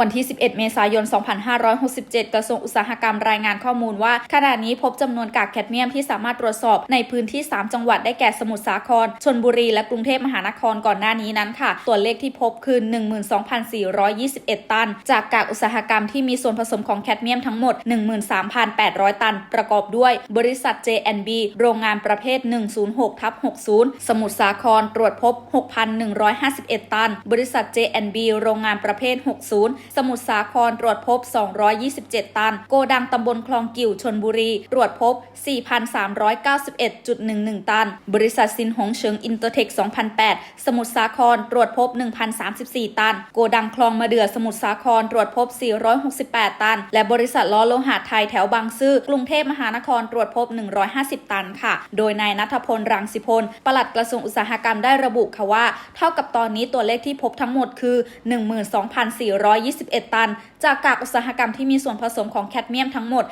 วันที่ 11 เมษายน 2567 กระทรวงอุตสาหกรรมรายงานข้อมูลว่าขณะนี้พบจำนวนกากแคดเมียมที่สามารถตรวจสอบในพื้นที่ 3 จังหวัดได้แก่สมุทรสาครชนบุรี และกรุงเทพมหานครก่อนหน้านี้นั้นค่ะ ตัวเลขที่พบคือ 12,421 ตัน จากกากอุตสาหกรรมที่มีส่วนผสมของแคดเมียมทั้งหมด 13,800 ตัน ประกอบด้วย บริษัท J&B โรงงานประเภท 106ทับ60 สมุทรสาครตรวจพบ 6,151 ตัน บริษัท J&B โรงงานประเภท 60สมุทรสาครตรวจพบ 227 ตัน โกดังตำบลคลองกิ่วชนบุรี ตรวจพบ 4,391.11 ตัน บริษัทซินหงเฉิงอินเตอร์เทค 2008 สมุทรสาครตรวจพบ 1,034 ตัน โกดังคลองมะเดื่อสมุทรสาครตรวจพบ 468 ตัน และบริษัทล้อโลหะไทยแถวบางซื่อกรุงเทพมหานครตรวจพบ 150 ตันค่ะ โดยนายนัทพลรังสิพลปลัดกระทรวงอุตสาหกรรมได้ระบุค่ะว่า เท่ากับตอนนี้ตัวเลขที่พบทั้งหมดคือ 12,42 11ตัน จากกากอุตสาหกรรมที่มีส่วนผสมของแคดเมียมทั้งหมด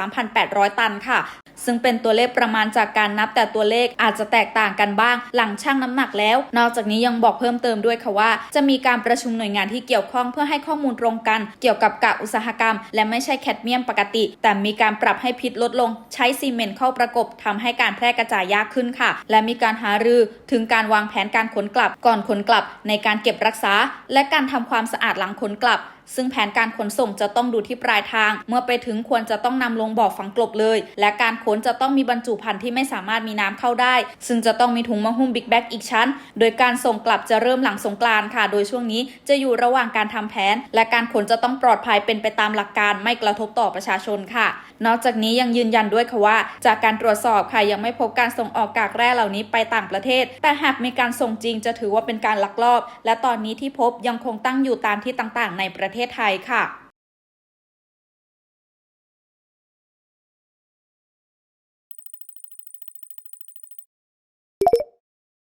13,800 ตันค่ะ ซึ่งเป็นตัวเลขประมาณจากการนับแต่ตัวเลขอาจจะแตกต่างกันบ้าง หลังชั่งน้ำหนักแล้ว นอกจากนี้ยังบอกเพิ่มเติมด้วยค่ะว่า จะมีการประชุมหน่วยงานที่เกี่ยวข้องเพื่อให้ข้อมูลตรงกัน เกี่ยวกับกากอุตสาหกรรม และไม่ใช่แคดเมียมปกติ แต่มีการปรับให้พิษลดลง ใช้ซีเมนต์เข้าประกบทำให้การแพร่กระจายยากขึ้นค่ะ และมีการหารือถึงการวางแผนการขนกลับ ก่อนขนกลับ ในการเก็บรักษา และการทำความสะอาดหลังขนกลับ ซึ่งแผนการขนส่งจะต้องดูที่ปลายทาง เมื่อไปถึงควรจะต้องนำลงบ่อฝังกลบเลย และการขนจะต้องมีบรรจุภัณฑ์ที่ไม่สามารถมีน้ำเข้าได้ ซึ่งจะต้องมีถุงมะหุ้มบิ๊กแบ็กอีกชั้น โดยการส่งกลับจะเริ่มหลังสงกรานค่ะ โดยช่วงนี้จะอยู่ระหว่างการทำแผน และการขนจะต้องปลอดภัยเป็นไปตามหลักการไม่กระทบต่อประชาชนค่ะ นอกจากนี้ยังยืนยันด้วยค่ะว่า จากการตรวจสอบค่ะยังไม่พบการส่งออกกากแร่เหล่านี้ไปต่างประเทศ แต่หากมีการส่งจริงจะถือว่าเป็นการลักลอบ และตอนนี้ที่พบยังคงตั้งอยู่ตามที่ต่างๆ ในประเทศประเทศไทยค่ะ